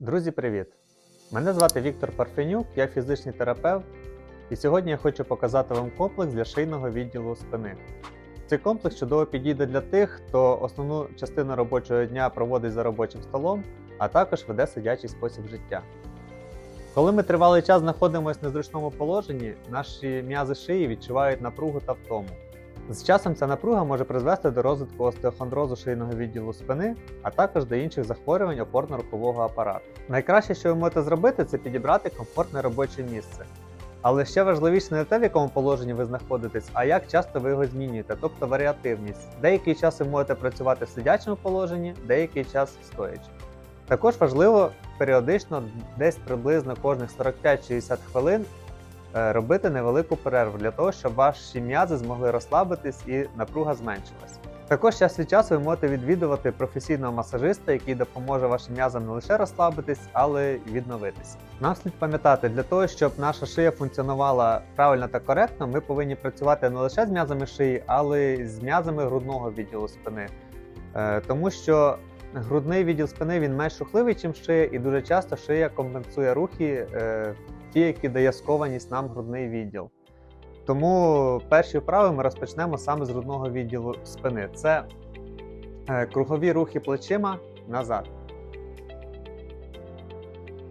Друзі, привіт! Мене звати Віктор Парфенюк, я фізичний терапевт, і сьогодні я хочу показати вам комплекс для шийного відділу спини. Цей комплекс чудово підійде для тих, хто основну частину робочого дня проводить за робочим столом, а також веде сидячий спосіб життя. Коли ми тривалий час знаходимося в незручному положенні, наші м'язи шиї відчувають напругу та втому. З часом ця напруга може призвести до розвитку остеохондрозу шийного відділу спини, а також до інших захворювань опорно-рухового апарату. Найкраще, що ви можете зробити, це підібрати комфортне робоче місце. Але ще важливіше не те, в якому положенні ви знаходитесь, а як часто ви його змінюєте, тобто варіативність. Деякий час ви можете працювати в сидячому положенні, деякий час стоячи. Також важливо періодично, десь приблизно кожних 45-60 хвилин робити невелику перерву для того, щоб ваші м'язи змогли розслабитись і напруга зменшилась. Також час від часу ви можете відвідувати професійного масажиста, який допоможе вашим м'язам не лише розслабитись, але й відновитися. Нам слід пам'ятати, для того, щоб наша шия функціонувала правильно та коректно, ми повинні працювати не лише з м'язами шиї, але й з м'язами грудного відділу спини. Е, Тому що грудний відділ спини він менш рухливий, ніж шия, і дуже часто шия компенсує рухи, е, ті, які дає скованість нам грудний відділ. Тому перші вправи ми розпочнемо саме з грудного відділу спини. Це е, кругові рухи плечима назад.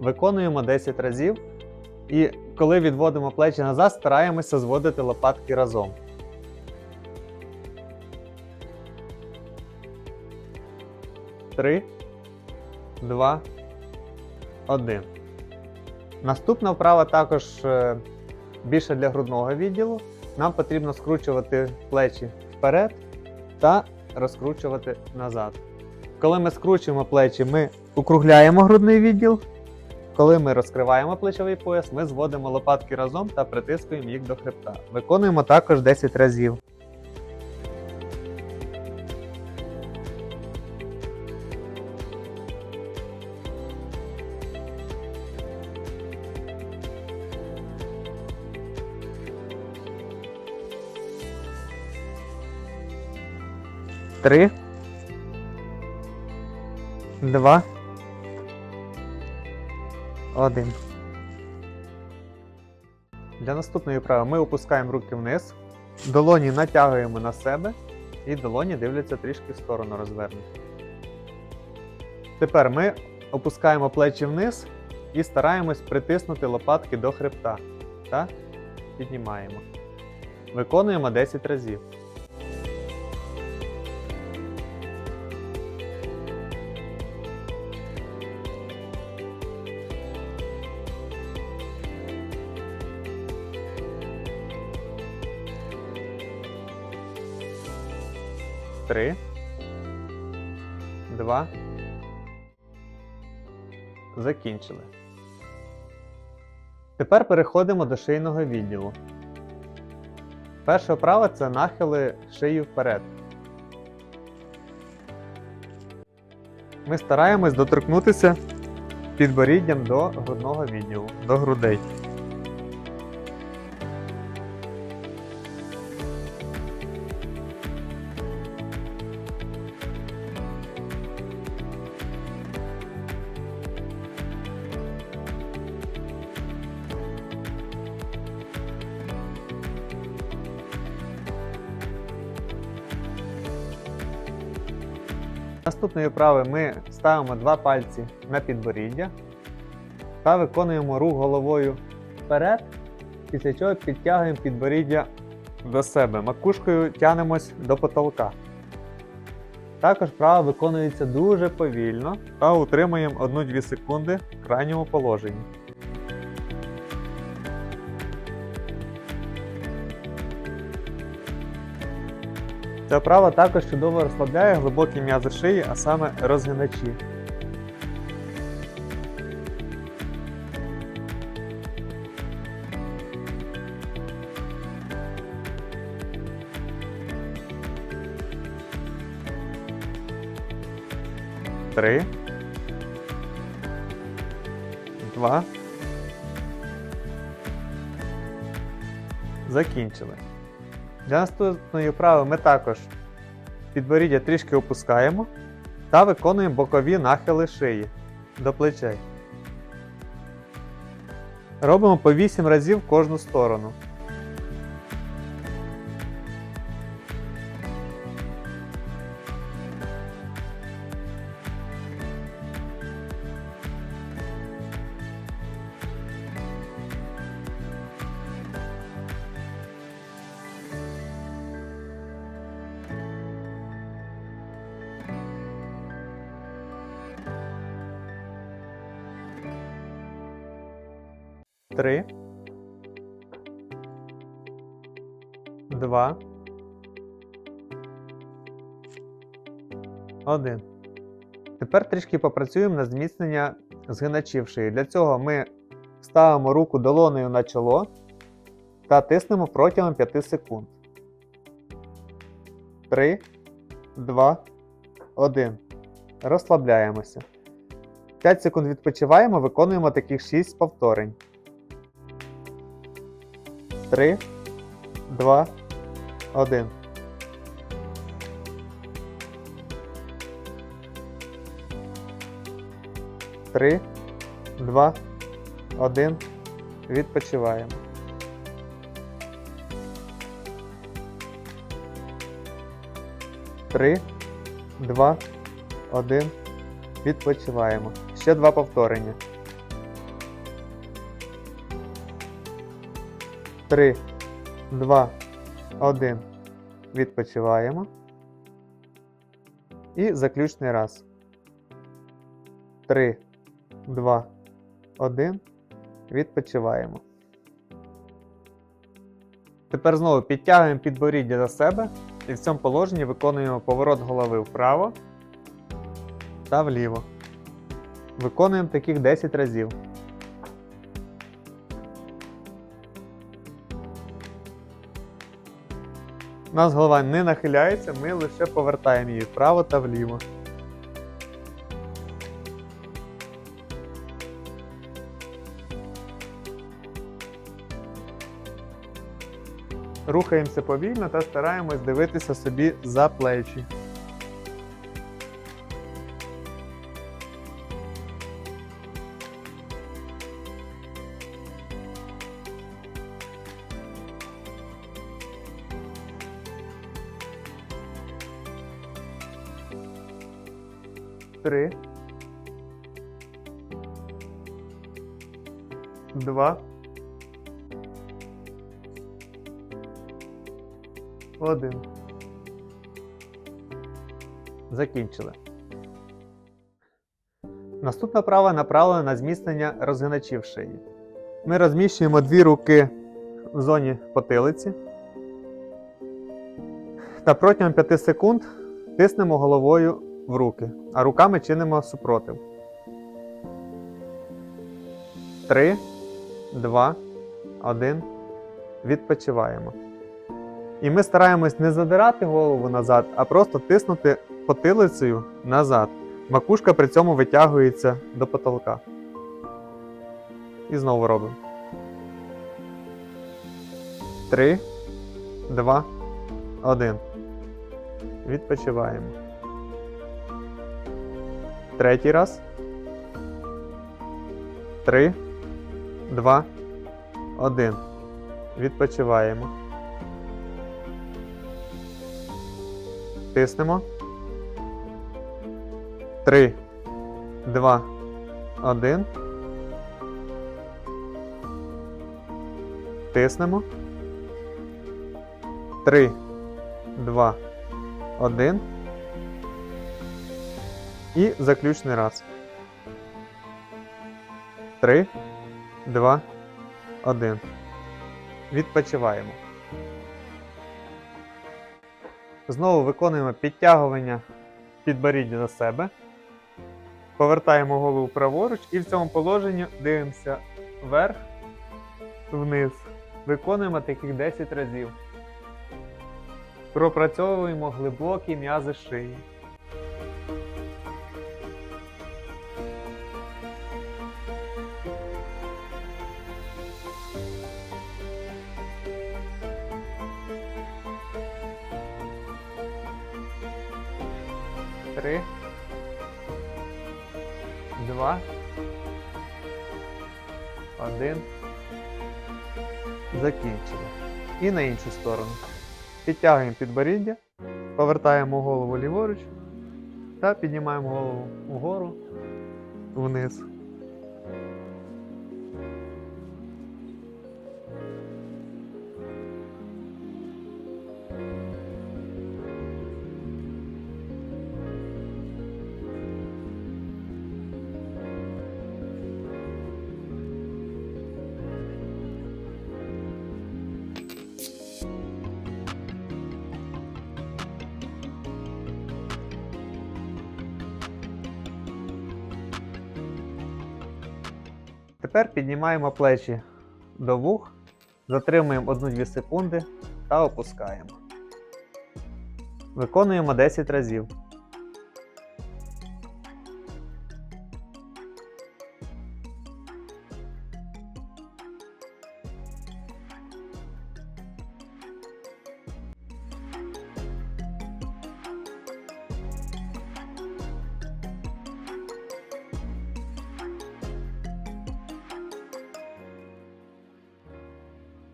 Виконуємо 10 разів. І коли відводимо плечі назад, стараємося зводити лопатки разом. Три, два, один. Наступна вправа також е, більше для грудного відділу. Нам потрібно скручувати плечі вперед та розкручувати назад. Коли ми скручуємо плечі, ми округляємо грудний відділ. Коли ми розкриваємо плечовий пояс, ми зводимо лопатки разом та притискуємо їх до хребта. Виконуємо також 10 разів. Три. Два. Один. Для наступної вправи ми опускаємо руки вниз, долоні натягуємо на себе і долоні дивляться трішки в сторону розвернуті. Тепер ми опускаємо плечі вниз і стараємось притиснути лопатки до хребта та піднімаємо. Виконуємо 10 разів. Три. Два. Закінчили. Тепер переходимо до шийного відділу. Перша вправа це нахили шиї вперед. Ми стараємось доторкнутися підборіддям до грудного відділу, до грудей. Наступної вправи ми ставимо два пальці на підборіддя та виконуємо рух головою вперед, після чого підтягуємо підборіддя до себе. Макушкою тянемось до потолка. Також вправа виконується дуже повільно та утримуємо 1-2 секунди в крайньому положенні. Ця вправа також чудово розслабляє глибокі м'язи шиї, а саме розгиначі. Три. Два. Закінчили. Для наступної вправи ми також підборіддя трішки опускаємо та виконуємо бокові нахили шиї. до плечей. Робимо по 8 разів кожну сторону. Три. Два. Один. Тепер трішки попрацюємо на зміцнення згиначів шиї. Для цього ми ставимо руку долонею на чоло та тиснемо протягом 5 секунд. 3, 2, 1. Розслабляємося. 5 секунд відпочиваємо, виконуємо таких 6 повторень. 3, 2, 1. Три, два, один. Відпочиваємо. Три, два, один. Відпочиваємо. Ще два повторення. Три, два, один. Відпочиваємо. І заключний раз. Три, два, один. Відпочиваємо. Тепер знову підтягуємо підборіддя до себе і в цьому положенні виконуємо поворот голови вправо та вліво. Виконуємо таких 10 разів. У нас голова не нахиляється, ми лише повертаємо її вправо та вліво. Рухаємося повільно та стараємось дивитися собі за плечі. Три. Два. Один. Закінчили. Наступна права направлена на зміцнення розгиначів шиї. Ми розміщуємо дві руки в зоні потилиці. Та протягом 5 секунд тиснемо головою в руки, а руками чинимо супротив. 3, 2, 1. Відпочиваємо. І ми стараємось не задирати голову назад, а просто тиснути потилицею назад. Макушка при цьому витягується до потолка. І знову робимо. 3, 2, 1. Відпочиваємо. Третій раз. 3, 2, 1. Відпочиваємо. Тиснемо. 3, 2, 1. Тиснемо. 3, 2, 1. І заключний раз. 3, 2, 1. Відпочиваємо. Знову виконуємо підтягування підборіддя до себе. Повертаємо голову праворуч і в цьому положенні дивимося вверх, вниз. Виконуємо таких 10 разів. Пропрацьовуємо глибокі м'язи шиї. Три. два, один. Закінчили. І на іншу сторону. Підтягуємо підборіддя, повертаємо голову ліворуч та піднімаємо голову вгору, вниз. Тепер піднімаємо плечі до вух, затримуємо 1-2 секунди та опускаємо. Виконуємо 10 разів.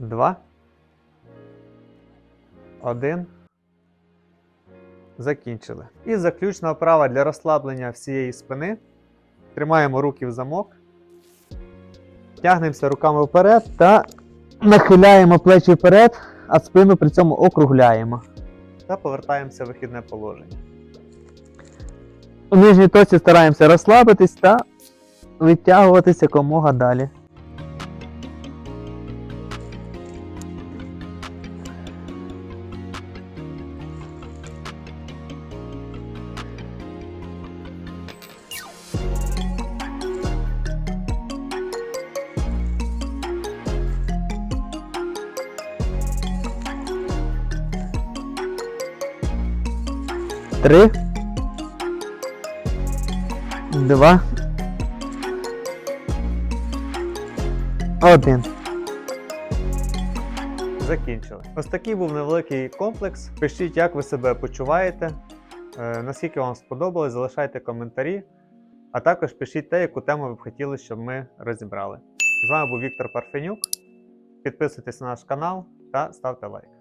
Два. Один. Закінчили. І заключна вправа для розслаблення всієї спини. Тримаємо руки в замок. Тягнемося руками вперед та нахиляємо плечі вперед, а спину при цьому округляємо. Та повертаємося в вихідне положення. У нижній точці стараємося розслабитись та витягуватися якомога далі. Три. Два. Один. Закінчили. Ось такий був невеликий комплекс. Пишіть, як ви себе почуваєте, е, наскільки вам сподобалось, залишайте коментарі, а також пишіть те, яку тему ви б хотіли, щоб ми розібрали. З вами був Віктор Парфенюк. Підписуйтесь на наш канал та ставте лайк.